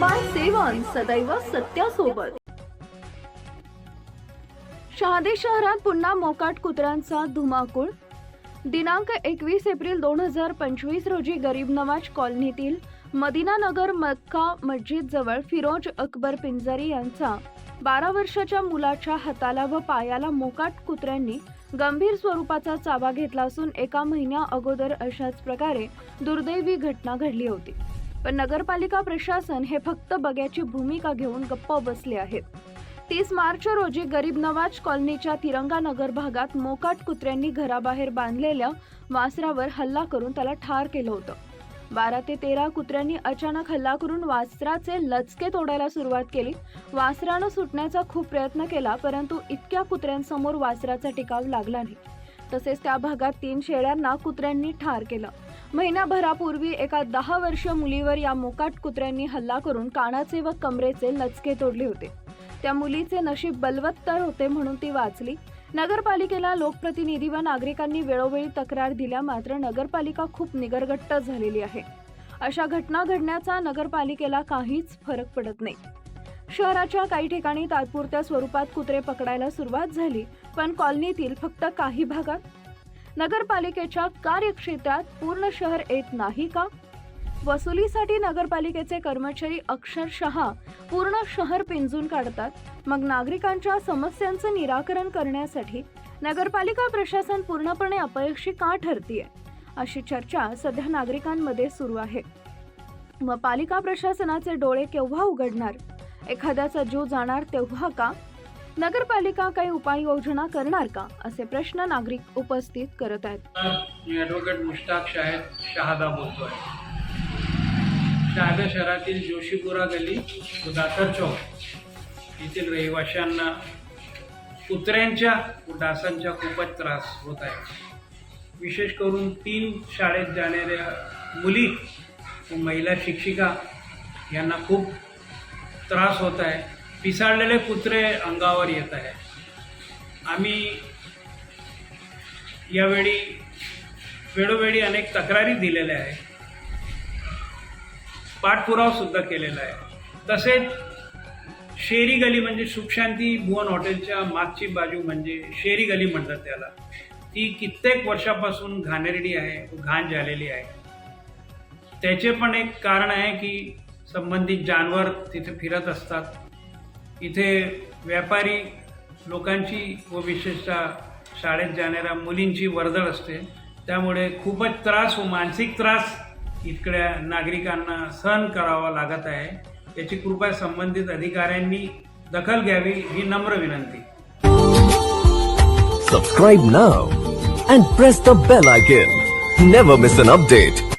सदैव सत्यासोबत. शहादे शहरात पुन्हा मोकाट कुत्र्यांचा धुमाकूळ. दिनांक एकवीस एप्रिल दोन हजार पंचवीस रोजी गरीब नवाज कॉलनीतील मदिनानगर मक्का मस्जिद जवळ फिरोज अकबर पिंजारी यांचा बारा वर्षाच्या मुलाच्या हाताला व पायाला मोकाट कुत्र्यांनी गंभीर स्वरूपाचा चावा घेतला असून एका महिन्या अगोदर अशाच प्रकारे दुर्दैवी घटना घडली होती. पण नगरपालिका प्रशासन हे फक्त बघ्याची भूमिका घेऊन गप्प बसले आहेत. तीस मार्च रोजी गरीब नवाज कॉलनीच्या तिरंगा नगर भागात मोकाट कुत्र्यांनी घराबाहेर बांधलेल्या वासरावर हल्ला करून त्याला ठार केलं होतं. बारा ते तेरा कुत्र्यांनी अचानक हल्ला करून वासराचे लचके तोडायला सुरुवात केली. वासरानं सुटण्याचा खूप प्रयत्न केला परंतु इतक्या कुत्र्यांसमोर वासराचा टिकाव लागला नाही. तसेच त्या भागात तीन शेळ्यांना कुत्र्यांनी ठार केलं. महिनाभरापूर्वी एका दहा वर्ष मुलीवर या मोकाट कुत्र्यांनी हल्ला करून कानाचे व कमरेचे लचके तोडले होते. त्या मुलीचे नशीब बलवत्तर होते म्हणून ती वाचली. नगरपालिकेला लोकप्रतिनिधी व नागरिकांनी वेळोवेळी तक्रार दिल्या मात्र नगरपालिका खूप निगरगट्ट झालेली आहे. अशा घटना घडण्याचा नगरपालिकेला काहीच फरक पडत नाही. शहराच्या काही ठिकाणी तात्पुरत्या स्वरूपात कुत्रे पकडायला सुरुवात झाली पण कॉलनीतील फक्त काही भागात नगरपालिकेच्या कार्यक्षेत्रात पूर्ण शहर येत नाही का? वसुलीसाठी नगरपालिकेचे कर्मचारी अक्षरशः पूर्ण शहर पिंजून काढतात. मग नागरिकांच्या समस्यांचं निराकरण करण्यासाठी नगरपालिका प्रशासन पूर्णपणे अपयशी का ठरतीये? अशी चर्चा सध्या नागरिकांमध्ये सुरू आहे. मग पालिका प्रशासनाचे डोळे केव्हा उघडणार? एखाद्याचा जीव जाणार तेव्हा का? नगरपालिका काही उपाययोजना करणार का? असे प्रश्न नागरिक उपस्थित करत आहेत. मी ॲडव्होकेट मुश्ताक शाहेद शहादा बोलतो आहे शहादा शहरातील जोशीपुरा गली दासर चौक येथील रहिवाशांना कुत्र्यांच्या व डासांच्या खूपच त्रास होत आहे. विशेष करून तीन शाळेत जाणाऱ्या मुली व महिला शिक्षिका यांना खूप त्रास होत आहे. पिसाळलेले कुत्रे अंगावर येत आहे आम्ही यावेळी वेळोवेळी अनेक तक्रारी दिलेल्या आहे पाठपुरावा सुद्धा केलेला आहे. तसेच शेरी गली म्हणजे सुखशांती भुवन हॉटेलच्या मागची बाजू म्हणजे शेरी गली म्हणतात त्याला. ती कित्येक वर्षापासून घाणेरडी आहे घाण झालेली आहे. त्याचे पण एक कारण आहे की संबंधित जानवर तिथे फिरत असतात. इथे व्यापारी लोकांची व विशेषतः शाळेत जाणाऱ्या मुलींची वर्दळ असते. त्यामुळे खूपच त्रास व मानसिक त्रास इकड्या नागरिकांना सहन करावा लागत आहे. याची कृपया संबंधित अधिकाऱ्यांनी दखल घ्यावी ही नम्र विनंती. Subscribe now and press the bell icon never miss an update